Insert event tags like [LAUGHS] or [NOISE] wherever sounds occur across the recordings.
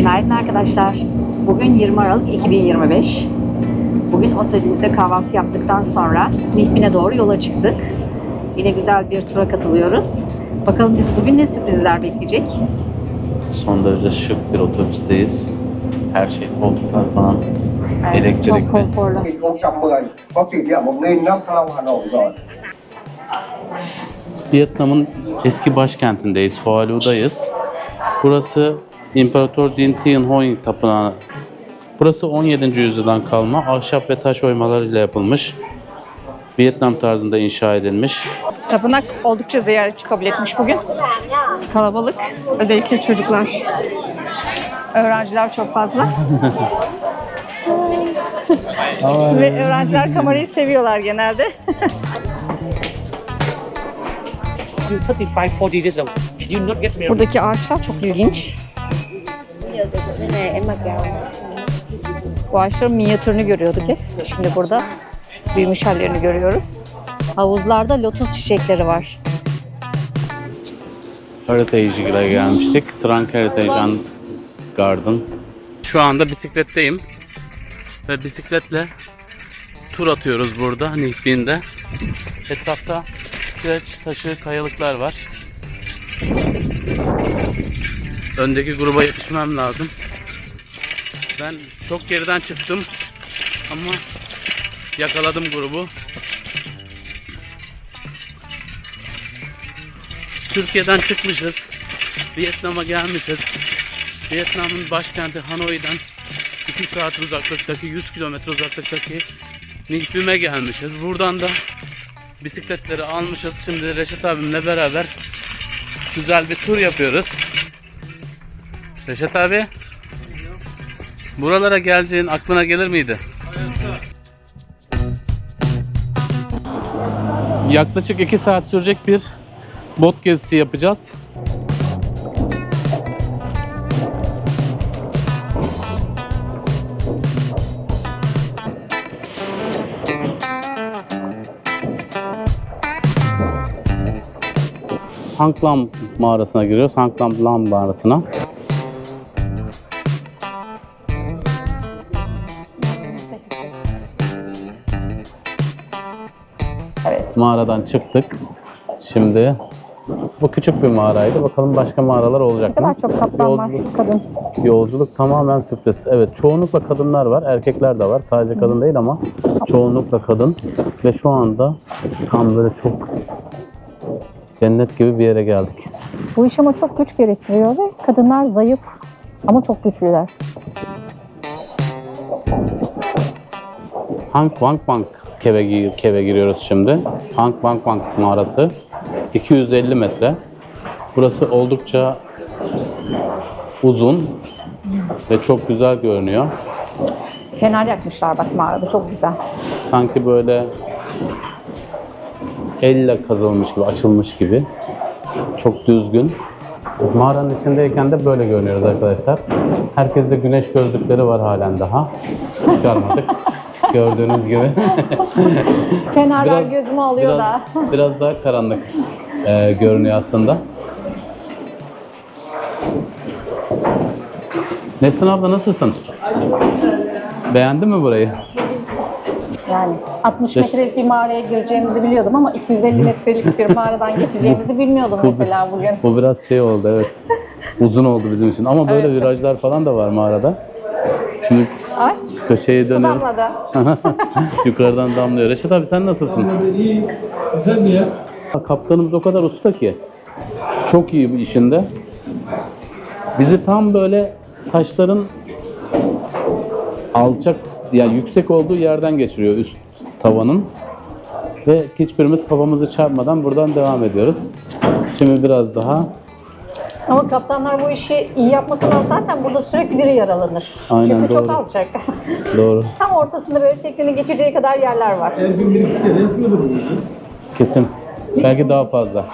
Günaydın arkadaşlar. Bugün 20 Aralık 2025. Bugün otelimize kahvaltı yaptıktan sonra Nihbin'e doğru yola çıktık. Yine güzel bir tura katılıyoruz. Bakalım biz bugün ne sürprizler bekleyecek? Son derece şık bir otobüsteyiz. Her şey koltuklar falan Evet, elektrikli. çok konforlu. 2010 có kỷ niệm 1000 năm Thăng Long Hà Nội rồi Vietnam'ın eski başkentindeyiz, Hualu'dayız. Burası İmparator Din Tien Hoing Tapınağı. Burası 17. yüzyıldan kalma ahşap ve taş oymalarıyla yapılmış. Vietnam tarzında inşa edilmiş. Tapınak oldukça ziyaretçi kabul etmiş bugün. Kalabalık. Özellikle çocuklar. Öğrenciler çok fazla. Ve öğrenciler kamerayı seviyorlar genelde. 35, 40 years old. You not get married. Buradaki ağaçlar çok ilginç. Bu ağaçların minyatürünü görüyorduk hep. Şimdi burada büyümüş hallerini görüyoruz. Havuzlarda lotus çiçekleri var. Heritage'e gelmiştik. Trunk Heritage Garden. Şu anda bisikletteyim. Ve bisikletle tur atıyoruz burada Nihbin'de. Etrafta kireç taşı kayalıklar var. Öndeki gruba yetişmem lazım. Ben çok geriden çıktım ama yakaladım grubu. Türkiye'den çıkmışız. Vietnam'a gelmişiz. Vietnam'ın başkenti Hanoi'den 2 saat uzaklıktaki 100 kilometre uzaklıktaki Ninh Bim'e gelmişiz. Buradan da bisikletleri almışız. Şimdi Reşat abimle beraber güzel bir tur yapıyoruz. Reşat abi buralara geleceğin aklına gelir miydi? Yaklaşık 2 saat sürecek bir bot gezisi yapacağız. Hanglam mağarasına giriyoruz. Hanglam Lam mağarasına. Mağaradan çıktık. Şimdi bu küçük bir mağaraydı. Bakalım başka mağaralar olacak Ne mı? kadar çok kaplan var Yolculuk- kadın. Yolculuk tamamen sürpriz. Evet çoğunlukla kadınlar var. Erkekler de var. Sadece kadın değil ama çoğunlukla kadın. Ve şu anda tam böyle çok cennet gibi bir yere geldik. Bu iş ama çok güç gerektiriyor ve kadınlar zayıf ama çok güçlüler. Hank Wang Wang keve, keve giriyoruz şimdi. Hank Wang Wang mağarası. 250 metre. Burası oldukça uzun ve çok güzel görünüyor. Fener yakmışlar bak mağarada çok güzel. Sanki böyle elle kazılmış gibi, açılmış gibi. Çok düzgün. Mağaranın içindeyken de böyle görünüyoruz arkadaşlar. Herkeste güneş gözlükleri var halen daha. Çıkarmadık. [LAUGHS] Gördüğünüz gibi. [LAUGHS] Fenerler Biraz- gözümü alıyor biraz, da. biraz daha karanlık e, görünüyor aslında. Nesrin abla nasılsın? Beğendin mi burayı? Yani 60 Beş- metrelik bir mağaraya gireceğimizi biliyordum ama 250 metrelik bir mağaradan geçeceğimizi bilmiyordum [LAUGHS] mesela bugün. Bu biraz şey oldu evet. Uzun oldu bizim için ama böyle Evet. virajlar falan da var mağarada. Şimdi Ay köşeye su dönüyoruz. damladı. [LAUGHS] Yukarıdan damlıyor. Reşat abi sen nasılsın? Kaptanımız o kadar usta ki. Çok iyi bu işinde. Bizi tam böyle taşların alçak yani yüksek olduğu yerden geçiriyor üst tavanın. Ve hiçbirimiz kafamızı çarpmadan buradan devam ediyoruz. Şimdi biraz daha Ama kaptanlar bu işi iyi yapmasalar zaten burada sürekli biri yaralanır. Aynen, Çünkü çok doğru. alçak. [LAUGHS] doğru. Tam ortasında böyle teknenin geçeceği kadar yerler var. Kesin. Belki daha fazla.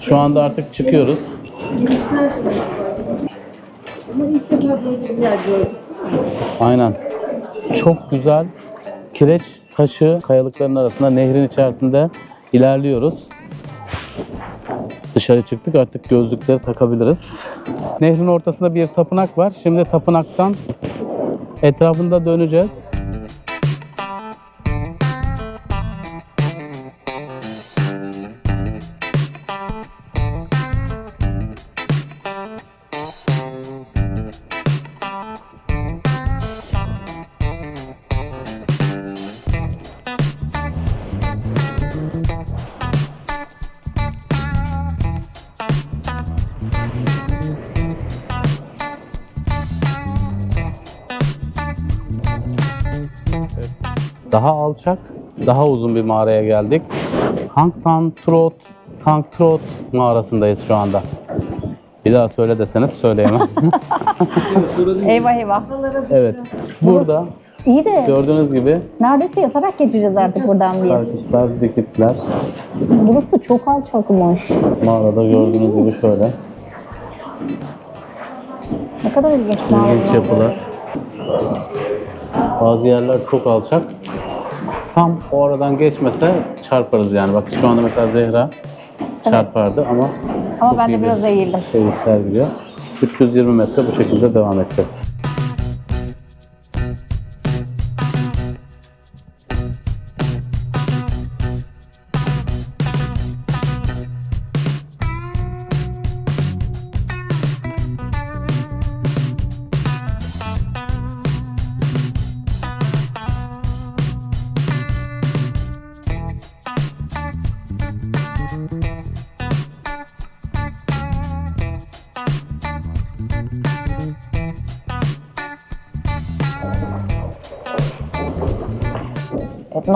Şu anda artık çıkıyoruz. Aynen. Çok güzel kireç taşı kayalıkların arasında nehrin içerisinde ilerliyoruz. Dışarı çıktık artık gözlükleri takabiliriz. Nehrin ortasında bir tapınak var. Şimdi tapınaktan etrafında döneceğiz. Daha uzun bir mağaraya geldik. Hangtan Trot, Tank Trot mağarasındayız şu anda. Bir daha söyle deseniz söyleyemem. [LAUGHS] Eyvah eyvah. evet. Burada İyi de gördüğünüz gibi neredeyse yatarak geçeceğiz artık buradan bir. sarkıtlar, dikitler. Burası çok alçakmış. Mağarada gördüğünüz gibi şöyle. Ne kadar ilginç İlginç mağaralar. yapılar. Bazı yerler çok alçak. Tam o aradan geçmese çarparız yani. Bak şu anda mesela Zehra çarpardı ama Ama çok ben iyi de bir biraz eğildim. Şey sergiliyor. 320 metre bu şekilde devam edeceğiz.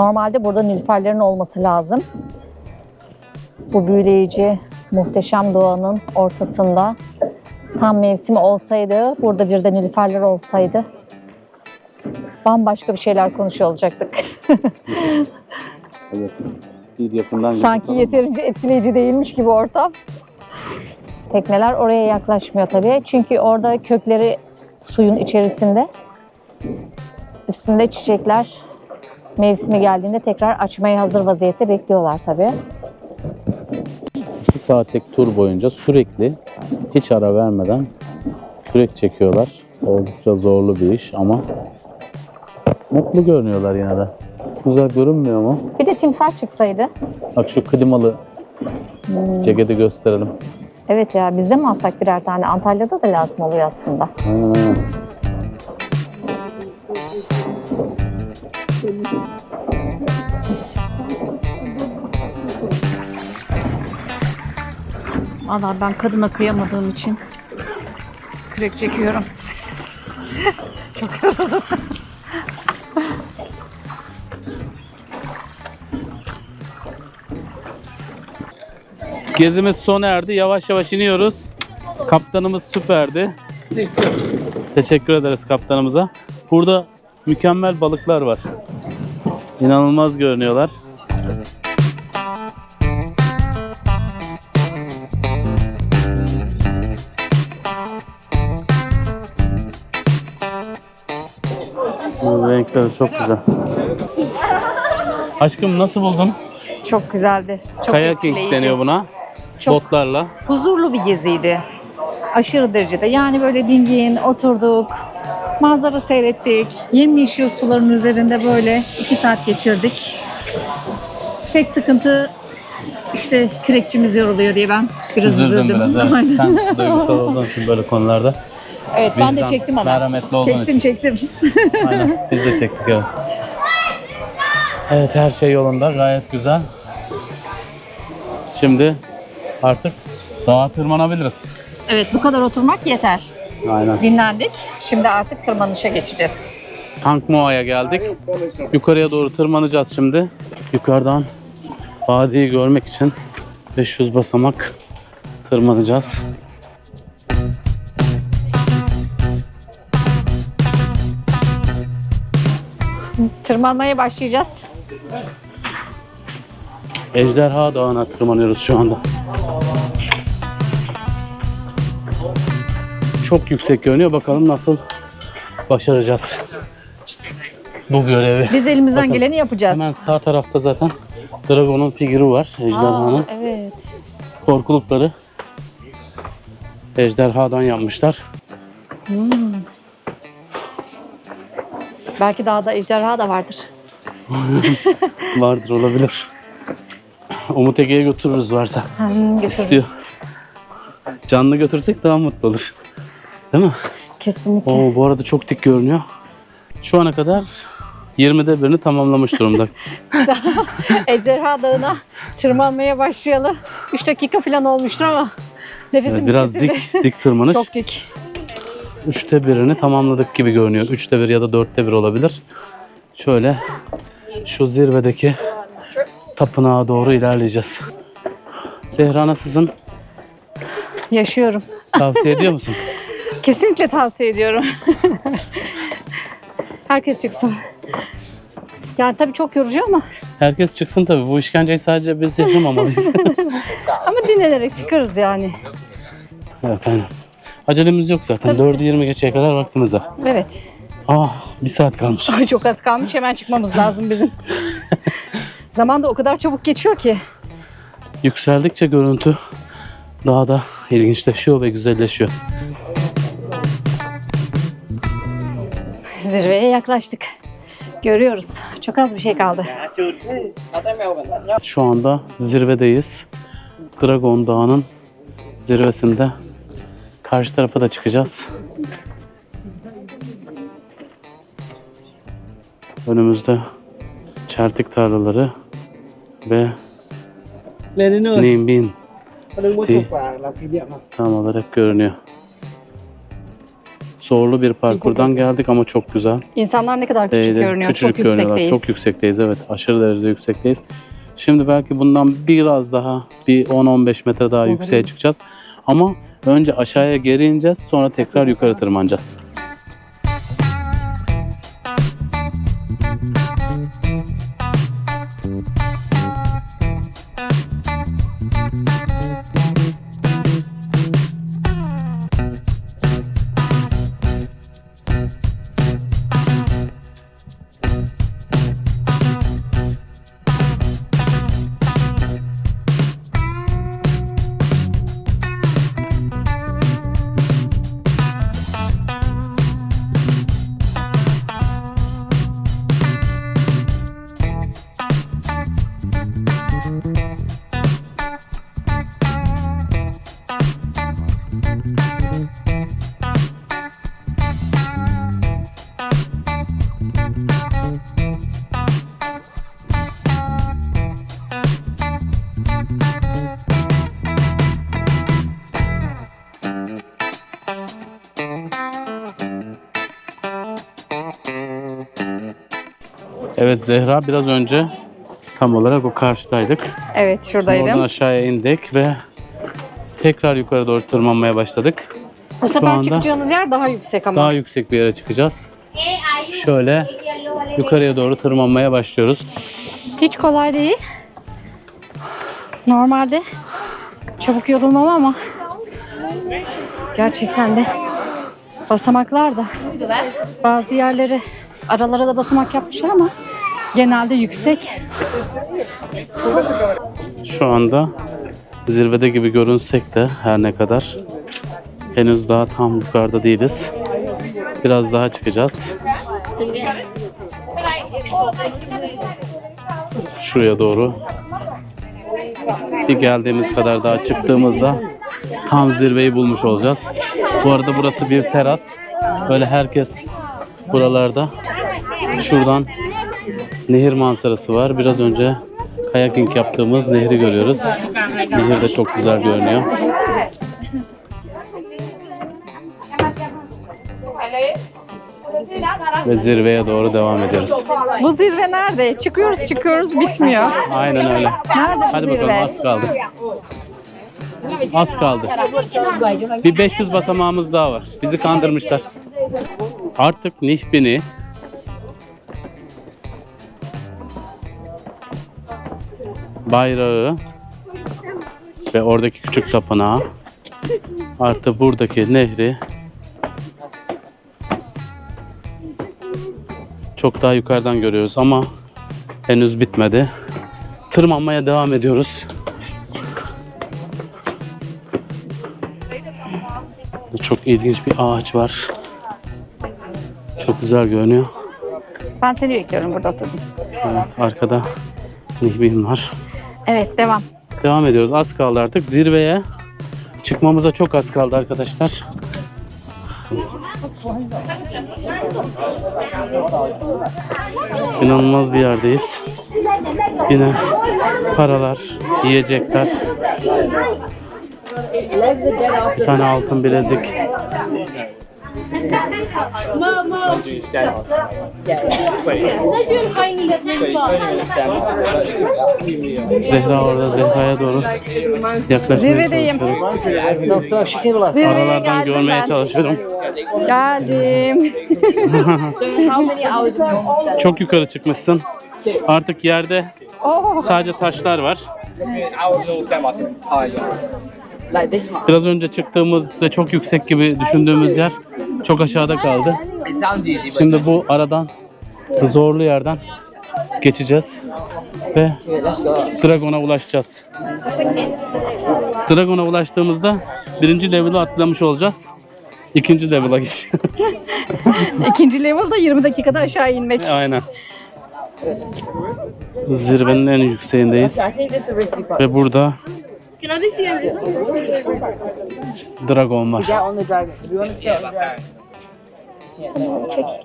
Normalde burada nilüferlerin olması lazım. Bu büyüleyici, muhteşem doğanın ortasında tam mevsimi olsaydı, burada bir de nilüferler olsaydı bambaşka bir şeyler konuşuyor olacaktık. Evet. Yakından Sanki yeterince etkileyici değilmiş gibi ortam. Tekneler oraya yaklaşmıyor tabii. Çünkü orada kökleri suyun içerisinde. Üstünde çiçekler mevsimi geldiğinde tekrar açmaya hazır vaziyette bekliyorlar tabii. 2 saatlik tur boyunca sürekli hiç ara vermeden kürek çekiyorlar. Oldukça zorlu bir iş ama mutlu görünüyorlar yine de. Güzel görünmüyor mu? Bir de timsah çıksaydı. Bak şu klimalı ceketi gösterelim. Evet ya bizde mi alsak birer tane? Antalya'da da lazım oluyor aslında. Aynen aynen. Valla ben kadına kıyamadığım için kürek çekiyorum. [LAUGHS] Gezimiz sona erdi. Yavaş yavaş iniyoruz. Kaptanımız süperdi. Teşekkür ederiz kaptanımıza. Burada mükemmel balıklar var. İnanılmaz görünüyorlar. Renkleri çok güzel. Aşkım nasıl buldun? Çok güzeldi. Çok Kayaking etkileyici. deniyor buna. Çok Botlarla. huzurlu bir geziydi. Aşırı derecede. Yani böyle dingin oturduk. Manzara seyrettik. Yemyeşil suların üzerinde böyle iki saat geçirdik. Tek sıkıntı işte kürekçimiz yoruluyor diye ben biraz Üzüldüm üzüldüm. biraz. [LAUGHS] Evet. Aynen. Sen duygusal olduğun için böyle konularda. Evet ben de Vicdan, çektim ama. merhametli olduğun Çektim için. çektim. [LAUGHS] Aynen. Biz de çektik evet. Evet her şey yolunda. Gayet güzel. Şimdi artık dağa tırmanabiliriz. evet bu kadar oturmak yeter. Aynen. Dinlendik. Şimdi artık tırmanışa geçeceğiz. Tank Moa'ya geldik. Yukarıya doğru tırmanacağız şimdi. Yukarıdan vadiyi görmek için 500 basamak tırmanacağız. Tırmanmaya başlayacağız. Ejderha Dağı'na tırmanıyoruz şu anda. Çok yüksek görünüyor. Bakalım nasıl başaracağız bu görevi. Biz elimizden Bakın, geleni yapacağız. Hemen sağ tarafta zaten Dragon'un figürü var. Ejderhanın. Aa, evet. korkulukları ejderhadan yapmışlar. Belki dağda ejderha da vardır. [LAUGHS] Vardır olabilir. Umut Ege'ye götürürüz varsa. Hmm, götürürüz. İstiyor. Canlı götürsek daha mutlu olur. Değil mi? Kesinlikle. Oo bu arada çok dik görünüyor. Şu ana kadar 20'de birini tamamlamış durumda. [LAUGHS] Ejderha Dağı'na tırmanmaya başlayalı 3 dakika falan olmuştur ama nefesimiz biraz kesildi. dik dik tırmanış. Çok dik. Üçte birini tamamladık gibi görünüyor. Üçte bir ya da dörtte bir olabilir. Şöyle şu zirvedeki tapınağa doğru ilerleyeceğiz. Zehra nasılsın? Yaşıyorum. Tavsiye ediyor musun? [LAUGHS] Kesinlikle tavsiye ediyorum. [LAUGHS] Herkes çıksın. Yani tabii çok yorucu ama Herkes çıksın tabii. Bu işkenceyi sadece biz yaşamamalıyız. [LAUGHS] ama dinlenerek çıkarız yani. Efendim. Acelemiz yok zaten. 4'ü 20 geçeye kadar vaktimiz var. Evet. Ah bir saat kalmış. [LAUGHS] Çok az kalmış hemen çıkmamız lazım bizim. [LAUGHS] Zaman da o kadar çabuk geçiyor ki. Yükseldikçe görüntü daha da ilginçleşiyor ve güzelleşiyor. Zirveye yaklaştık. Görüyoruz. Çok az bir şey kaldı. Şu anda zirvedeyiz. Dragon Dağı'nın zirvesinde. Karşı tarafa da çıkacağız. Önümüzde çertik tarlaları ve Nimbin City tam olarak görünüyor. Zorlu bir parkurdan geldik ama çok güzel. İnsanlar ne kadar küçük Değdi. görünüyor. Küçücük çok görünüyorlar. yüksekteyiz. Çok yüksekteyiz evet. Aşırı derecede yüksekteyiz. Şimdi belki bundan biraz daha bir 10-15 metre daha yükseğe çıkacağız. Ama önce aşağıya geri ineceğiz sonra tekrar yukarı tırmanacağız. Evet Zehra biraz önce tam olarak o karşıdaydık. Evet Şimdi şuradaydım. oradan aşağıya indik ve tekrar yukarı doğru tırmanmaya başladık. Bu sefer anda çıkacağımız yer daha yüksek ama. Daha yüksek bir yere çıkacağız. Şöyle yukarıya doğru tırmanmaya başlıyoruz. Hiç kolay değil. Normalde çabuk yorulmam ama gerçekten de basamaklar da bazı yerleri aralara da basamak yapmışlar ama genelde yüksek. Şu anda zirvede gibi görünsek de her ne kadar henüz daha tam yukarıda değiliz. Biraz daha çıkacağız. Şuraya doğru. Bir geldiğimiz kadar daha çıktığımızda tam zirveyi bulmuş olacağız. Bu arada burası bir teras. Böyle herkes buralarda. Şuradan nehir manzarası var. Biraz önce kayaking yaptığımız nehri görüyoruz. Nehir de çok güzel görünüyor. Ve zirveye doğru devam ediyoruz. Bu zirve nerede? Çıkıyoruz çıkıyoruz bitmiyor. Aynen öyle. Nerede Hadi zirve? bakalım az kaldı. Az kaldı. Bir 500 basamağımız daha var. Bizi kandırmışlar. Artık Nihbin'i bayrağı ve oradaki küçük tapınağı artı buradaki nehri çok daha yukarıdan görüyoruz ama henüz bitmedi. Tırmanmaya devam ediyoruz. Çok ilginç bir ağaç var. Çok güzel görünüyor. Ben seni bekliyorum burada oturdum. Evet, arkada Nihbin var. Evet devam. Devam ediyoruz. Az kaldı artık. Zirveye çıkmamıza çok az kaldı arkadaşlar. İnanılmaz bir yerdeyiz. Yine paralar, yiyecekler. Bir tane altın bilezik. Zehra orada Zehra'ya doğru yaklaşmaya Zirvedeyim. çalışıyorum. Zirveye Aralardan geldim görmeye ben. çalışıyorum. Geldim. [LAUGHS] Çok yukarı çıkmışsın. Artık yerde oh, sadece taşlar var. Biraz önce çıktığımız ve çok yüksek gibi düşündüğümüz yer çok aşağıda kaldı. Şimdi bu aradan zorlu yerden geçeceğiz ve Dragon'a ulaşacağız. Dragon'a ulaştığımızda birinci level'ı atlamış olacağız. İkinci level'a geç. [LAUGHS] ikinci level'da 20 dakikada aşağı inmek. Aynen. Zirvenin en yükseğindeyiz. Ve burada Dragon var. Get on the dragon. You want to sit on the dragon.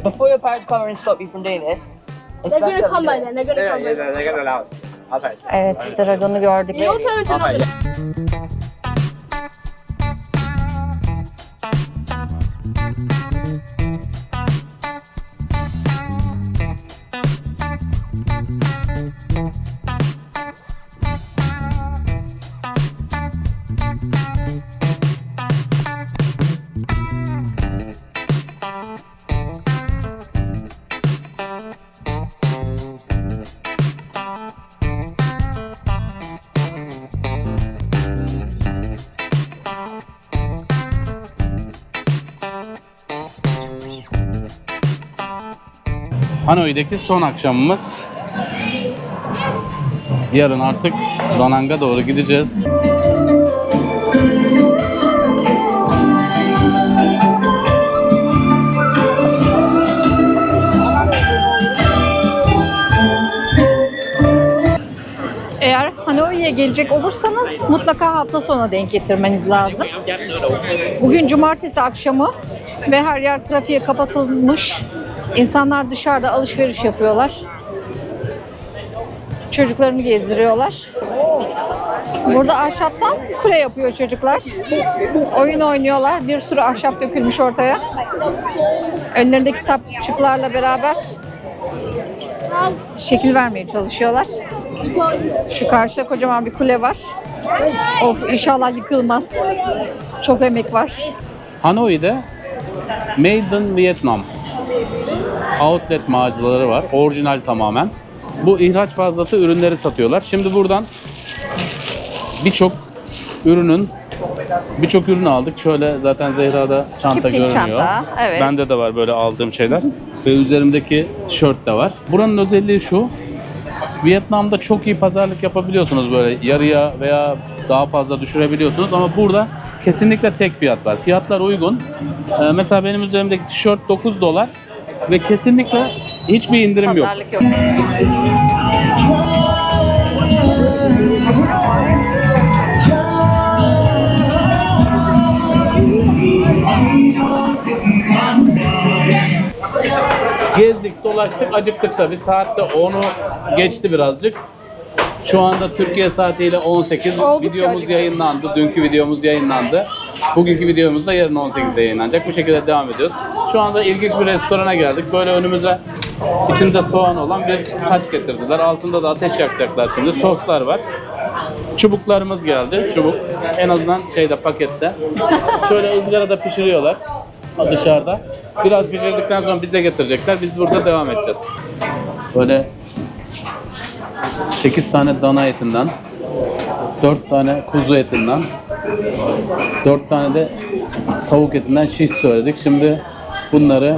Before your parents come and stop you from doing this, They're gonna come by then. They're gonna come by then. Evet, Dragon'u gördük. Your parents Hanoi'deki son akşamımız. Yarın artık Danang'a doğru gideceğiz. Eğer Hanoi'ye gelecek olursanız mutlaka hafta sonu denk getirmeniz lazım. Bugün cumartesi akşamı ve her yer trafiğe kapatılmış. İnsanlar dışarıda alışveriş yapıyorlar. Çocuklarını gezdiriyorlar. Burada ahşaptan kule yapıyor çocuklar. Oyun oynuyorlar. Bir sürü ahşap dökülmüş ortaya. Önlerinde kitapçıklarla beraber şekil vermeye çalışıyorlar. Şu karşıda kocaman bir kule var. Of inşallah yıkılmaz. Çok emek var. Hanoi'de Made in Vietnam outlet mağazaları var. Orijinal tamamen. Bu ihraç fazlası ürünleri satıyorlar. Şimdi buradan birçok ürünün birçok ürün aldık. Şöyle zaten Zehra'da çanta Kipling görünüyor. çanta, evet. Bende de var böyle aldığım şeyler. Ve üzerimdeki tişört de var. Buranın özelliği şu. Vietnam'da çok iyi pazarlık yapabiliyorsunuz böyle yarıya veya daha fazla düşürebiliyorsunuz ama burada kesinlikle tek fiyat var. Fiyatlar uygun. Ee, mesela benim üzerimdeki tişört 9 dolar ve kesinlikle hiçbir indirim yok. Pazarlık yok. Gezdik, dolaştık, acıktık tabii. Saatte 10'u geçti birazcık. Şu anda Türkiye saatiyle 18. Oldukça videomuz acıktık. yayınlandı. Dünkü videomuz yayınlandı. Bugünkü videomuz da yarın 18'de yayınlanacak. Bu şekilde devam ediyoruz. Şu anda ilginç bir restorana geldik. Böyle önümüze içinde soğan olan bir saç getirdiler. Altında da ateş yakacaklar şimdi. Soslar var. Çubuklarımız geldi. Çubuk. En azından şeyde pakette. Şöyle ızgarada pişiriyorlar dışarıda. Biraz pişirdikten sonra bize getirecekler. Biz burada devam edeceğiz. Böyle 8 tane dana etinden, 4 tane kuzu etinden, 4 tane de tavuk etinden şiş söyledik. Şimdi bunları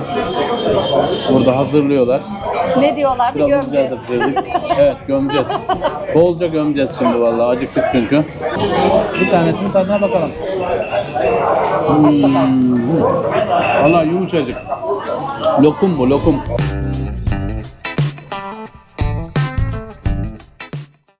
Burada hazırlıyorlar. Ne diyorlar? Bir Biraz pişirdik. Evet gömeceğiz. Bolca gömeceğiz şimdi vallahi acıktık çünkü. Bir tanesinin tadına bakalım. Hmm. Valla yumuşacık. Lokum bu lokum.